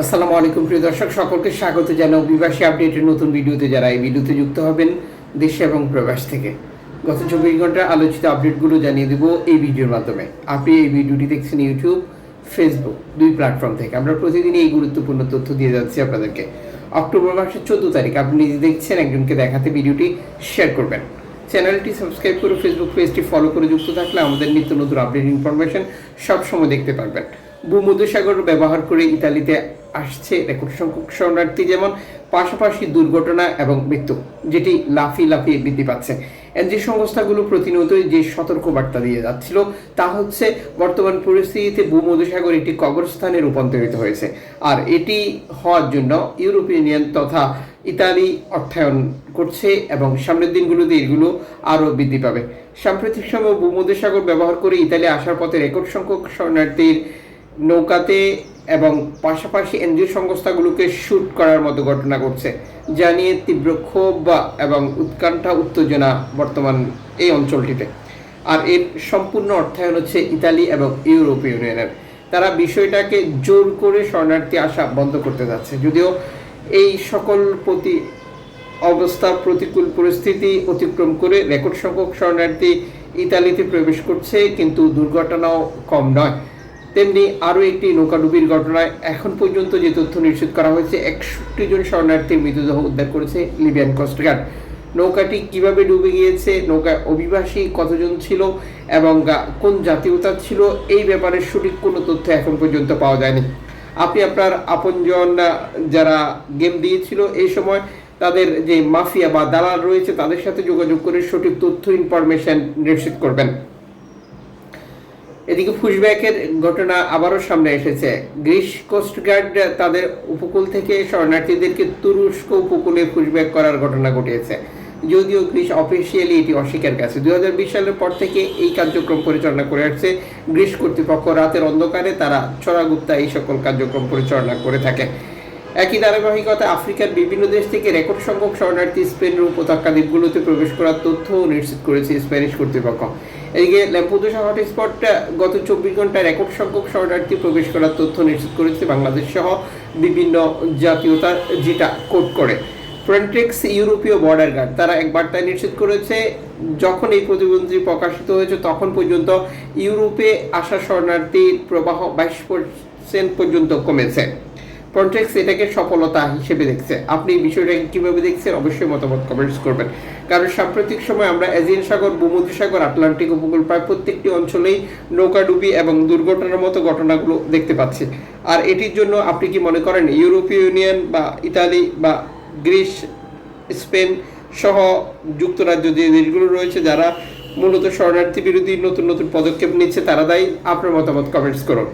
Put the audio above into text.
আসসালামু আলাইকুম, প্রিয় দর্শক। সকলকে স্বাগত জানাই অভিবাসী আপডেটের নতুন ভিডিওতে। যারা এই ভিডিওতে যুক্ত হবেন দেশে এবং প্রবাস থেকে। গত চব্বিশ ঘণ্টার আলোচিত আপডেটগুলো জানিয়ে দেবো এই ভিডিওর মাধ্যমে। আপনি এই ভিডিওটি দেখছেন ইউটিউব, ফেসবুক, দুই প্ল্যাটফর্ম থেকে। আমরা প্রতিদিনই এই গুরুত্বপূর্ণ তথ্য দিয়ে যাচ্ছি আপনাদেরকে। অক্টোবর মাসের চোদ্দ তারিখ। আপনি নিজে দেখছেন একজনকে দেখাতে ভিডিওটি, শেয়ার করবেন। চ্যানেলটি সাবস্ক্রাইব করে ফেসবুক পেজটি ফলো করে যুক্ত থাকলে আমাদের নিত্য নতুন আপডেট ইনফরমেশন সবসময় দেখতে পারবেন। ভূমধ্যসাগর ব্যবহার করে ইতালিতে আসছে রেকর্ড সংখ্যক শরণার্থী, যেমন পাশাপাশি দুর্ঘটনা এবং মৃত্যু, যেটি লাফিয়ে লাফিয়ে বৃদ্ধি পাচ্ছে। এনজি সংস্থাগুলো প্রতিনিয়তই যে সতর্ক বার্তা দিয়ে যাচ্ছিল, তা হচ্ছে বর্তমান পরিস্থিতিতে ভূমধ্যসাগর একটি কবরস্থানে রূপান্তরিত হয়েছে। আর এটি হওয়ার জন্য ইউরোপিয়ান তথা ইতালি অর্থায়ন করছে এবং সামনের দিনগুলোতে এগুলো আরও বৃদ্ধি পাবে। সাম্প্রতিক সময় ভূমধ্যসাগর ব্যবহার করে ইতালি আসার পথে রেকর্ড সংখ্যক শরণার্থীর নৌকাতে এবং পাশাপাশি এনজিও সংস্থাগুলোকে শ্যুট করার মতো ঘটনা ঘটছে, যা নিয়ে তীব্র ক্ষোভ বা এবং উৎকণ্ঠা, উত্তেজনা বর্তমান এই অঞ্চলটিতে। আর এর সম্পূর্ণ অর্থায়ন হচ্ছে ইতালি এবং ইউরোপীয় ইউনিয়নের। তারা বিষয়টাকে জোর করে শরণার্থী আসা বন্ধ করতে যাচ্ছে। যদিও এই সকল প্রতি অবস্থা প্রতিকূল পরিস্থিতি অতিক্রম করে রেকর্ড সংখ্যক শরণার্থী ইতালিতে প্রবেশ করছে, কিন্তু দুর্ঘটনাও কম নয়। তেমনি আরও একটি নৌকাডুবির ঘটনায় এখন পর্যন্ত যে তথ্য নিশ্চিত করা হয়েছে, একষট্টি জন শরণার্থীর মৃতদেহ উদ্ধার করেছে লিবিয়ান কোস্টগার্ড নৌকাটি কীভাবে ডুবে গিয়েছে, নৌকায় অভিবাসী কতজন ছিল এবং কোন জাতীয়তা ছিল, এই ব্যাপারে সঠিক কোনো তথ্য এখন পর্যন্ত পাওয়া যায়নি। আপনি আপনার আপনজন যারা গেম দিয়েছিল এই সময়, তাদের যে মাফিয়া বা দালাল রয়েছে, তাদের সাথে যোগাযোগ করে সঠিক তথ্য, ইনফরমেশন নিশ্চিত করবেন। এদিকে পুশব্যাকের ঘটনা আবারও সামনে এসেছে। গ্রিস কোস্টগার্ড তাদের উপকূল থেকে শরণার্থীদেরকে তুরস্ক উপকূলে পুশব্যাক করার ঘটনা ঘটিয়েছে। যদিও গ্রিস অফিসিয়ালি এটি অস্বীকার করেছে। বিশ সালের পর থেকে এই কার্যক্রম পরিচালনা করে আসছে। গ্রিস কর্তৃপক্ষ রাতের অন্ধকারে তারা ছড়াগুপ্তা এই সকল কার্যক্রম পরিচালনা করে থাকে। একই ধারাবাহিকতা আফ্রিকার বিভিন্ন দেশ থেকে রেকর্ড সংখ্যক শরণার্থী স্পেনের উপত্যকা দ্বীপগুলোতে প্রবেশ করার তথ্য নিশ্চিত করেছে স্প্যানিশ কর্তৃপক্ষ। এদিকে ল্যাম্পুদোসা হটস্পট গত চব্বিশ ঘন্টায় রেকর্ড সংখ্যক শরণার্থী প্রবেশ করার তথ্য নিশ্চিত করেছে বাংলাদেশ সহ বিভিন্ন জাতীয়তা যেটা কোট করে। ফ্রন্টেক্স ইউরোপীয় বর্ডার গার্ড, তারা এক বার্তায় নিশ্চিত করেছে, যখন এই প্রতিবন্ধী প্রকাশিত হয়েছে তখন পর্যন্ত ইউরোপে আসা শরণার্থীর প্রবাহ বাইশ পর্যন্ত কমেছে। ফ্রন্টেক্স এটাকে সফলতা হিসেবে দেখছে। আপনি বিষয়টাকে কীভাবে দেখছেন? অবশ্যই মতামত কমেন্টস করবেন। কারণ সাম্প্রতিক সময় আমরা এজিয়ান সাগর ভূমধ্যসাগর আটলান্টিক উপকূল, প্রায় প্রত্যেকটি অঞ্চলেই নৌকাডুবি এবং দুর্ঘটনার মতো ঘটনাগুলো দেখতে পাচ্ছি। আর এটির জন্য আপনি কি মনে করেন ইউরোপীয় ইউনিয়ন বা ইতালি বা গ্রিস, স্পেন সহ যুক্তরাজ্য যে দেশগুলো রয়েছে যারা মূলত শরণার্থী বিরোধী নতুন নতুন পদক্ষেপ নিচ্ছে, তারা দায়ী? আপনার মতামত কমেন্টস করুন।